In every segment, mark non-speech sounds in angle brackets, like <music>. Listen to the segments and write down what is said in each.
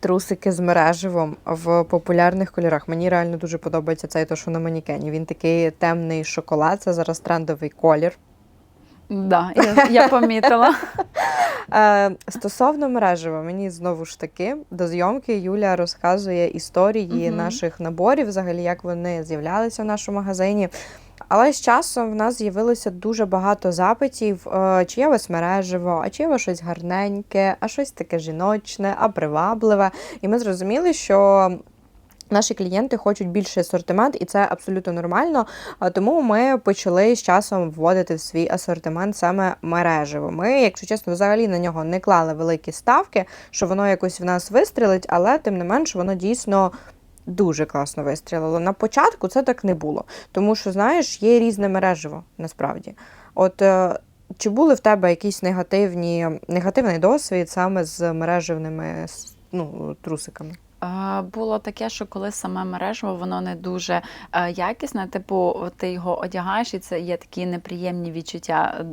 Трусики з мереживом в популярних кольорах. Мені реально дуже подобається цей, то, що на манікені. Він такий темний шоколад, це зараз трендовий колір. Да, я, я помітила. <laughs> Е, стосовно мережева, мені знову ж таки до зйомки Юля розказує історії Мгм. наших наборів, взагалі, як вони з'являлися в нашому магазині. Але з часом в нас з'явилося дуже багато запитів, е, чи є вас мережево, а чи є вас щось гарненьке, а щось таке жіночне, а привабливе. І ми зрозуміли, що Наші клієнти хочуть більший асортимент, і це абсолютно нормально. Тому ми почали з часом вводити в свій асортимент саме мережево. Ми, якщо чесно, взагалі на нього не клали великі ставки, що воно якось в нас вистрілить, але тим не менш воно дійсно. Дуже класно вистрілило. На початку це так не було, тому що, знаєш, є різне мережево насправді. От е, чи були в тебе якісь негативні, негативний досвід саме з мережевними ну, трусиками? Було таке, що коли саме мережево, воно не дуже е, якісне. Типу, ти його одягаєш, і це є такі неприємні відчуття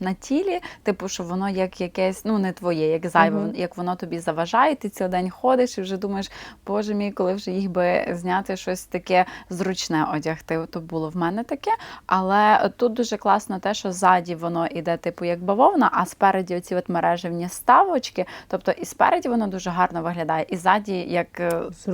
на тілі. Типу, що воно як якесь, ну не твоє, як зайве, Мгм. як воно тобі заважає. Ти цілий день ходиш і вже думаєш, боже мій, коли вже їх би зняти щось таке зручне одягти. То було в мене таке. Але тут дуже класно те, що ззаді воно іде, типу, як бавовна, а спереді оці от мережевні ставочки. Тобто і спереді воно дуже гарно виглядає, і ззаді як.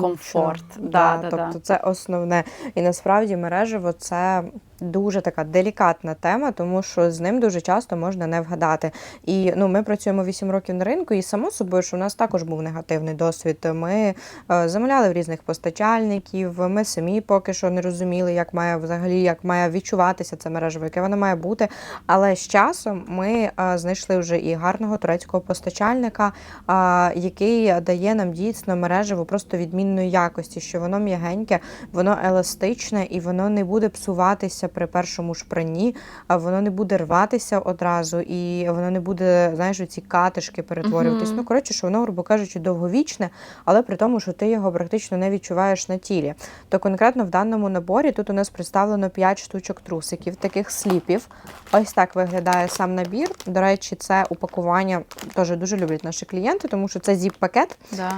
Комфорт. Да, Да, да, тобто да. це основне. І насправді мережево це дуже така делікатна тема, тому що з ним дуже часто можна не вгадати. І ну, ми працюємо 8 років на ринку, і само собою, що у нас також був негативний досвід. Ми е, замовляли в різних постачальників. Ми самі поки що не розуміли, як має взагалі як має відчуватися це мережево, яке воно має бути. Але з часом ми е, знайшли вже і гарного турецького постачальника, а, який дає нам дійсно мережево просто відмінної якості, що воно м'ягеньке, воно еластичне і воно не буде псуватися при першому шпранні, воно не буде рватися одразу, і воно не буде, знаєш, ці катишки перетворюватись. Мгм. Ну, коротше, що воно, грубо кажучи, довговічне, але при тому, що ти його практично не відчуваєш на тілі. То конкретно в даному наборі тут у нас представлено 5 штучок трусиків, таких сліпів. Ось так виглядає сам набір. До речі, це упакування теж дуже люблять наші клієнти, тому що це зіп-пакет. Да.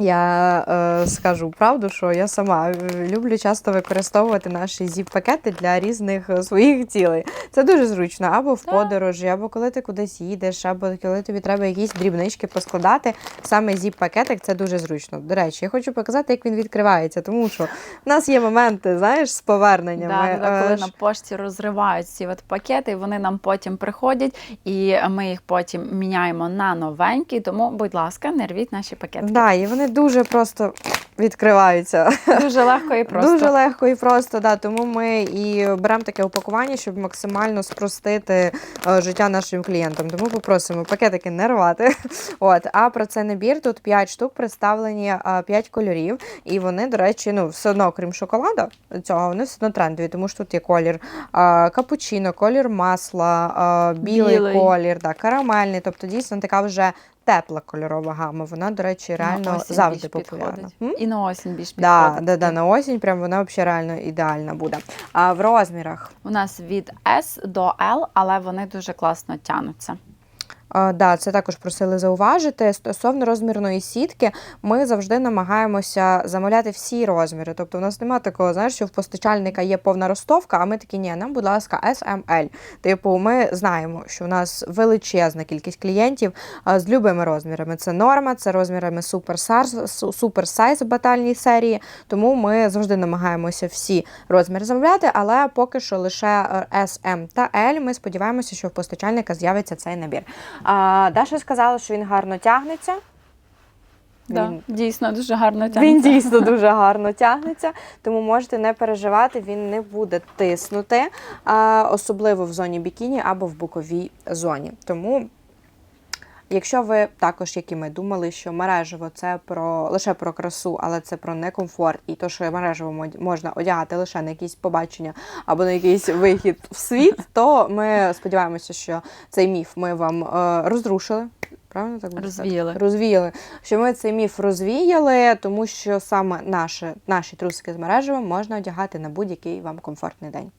Я е, скажу правду, що я сама е, люблю часто використовувати наші зіп-пакети для різних е, своїх цілей. Це дуже зручно, або в подорожі, або коли ти кудись їдеш, або коли тобі треба якісь дрібнички поскладати. Саме зіп-пакетик це дуже зручно. До речі, я хочу показати, як він відкривається, тому що в нас є моменти, знаєш, з поверненнями. Да, да, коли Е, на пошті розривають ці от пакети, вони нам потім приходять, і ми їх потім міняємо на новенькі. Тому, будь ласка, не рвіть наші пакети. Да, і вони дуже просто відкриваються. Дуже легко і <laughs> просто. Дуже легко і просто, да. Тому ми і беремо таке упакування, щоб максимально спростити е, життя нашим клієнтам. Тому попросимо пакетики не рвати. <laughs> От, а про цей набір тут 5 штук представлені 5 кольорів. І вони, до речі, ну все одно, крім шоколада, цього вони все одно трендові, тому що тут є колір а, капучино, колір масла, білий, Білий. колір, да, карамельний. Тобто дійсно така вже тепла кольорова гама. Вона, до речі, реально завжди популярна. І на осінь більш Да, да, да, на осінь прям вона взагалі реально ідеальна буде. А в розмірах. У нас від S до L, але вони дуже класно тянуться. Да, це також просили зауважити. Стосовно розмірної сітки, ми завжди намагаємося замовляти всі розміри. Тобто, у нас немає такого, знаєш, що в постачальника є повна ростовка, а ми такі, ні, нам, будь ласка, SML. Типу, ми знаємо, що у нас величезна кількість клієнтів з любими розмірами. Це норма, це розмірами супер супер сайз в батальній серії. Тому ми завжди намагаємося всі розміри замовляти, але поки що лише е, S, та L. Ми сподіваємося, що в постачальника з'явиться цей набір. А, Даша сказала, що він гарно тягнеться. Да, Він- дійсно дуже гарно тягнеться. Він дійсно <laughs> дуже гарно тягнеться, тому можете не переживати, він не буде тиснути, особливо в зоні бікіні або в боковій зоні. Тому. Якщо ви також, як і ми, думали, що мережево це про лише про красу, але це про некомфорт, і то, що мережево можна одягати лише на якісь побачення або на якийсь вихід в світ, то ми сподіваємося, що цей міф ми вам е, розрушили. Правильно так буде? Розвіяли. Розвіяли. Що ми цей міф розвіяли, тому що саме наші, наші трусики з мережевим можна одягати на будь-який вам комфортний день.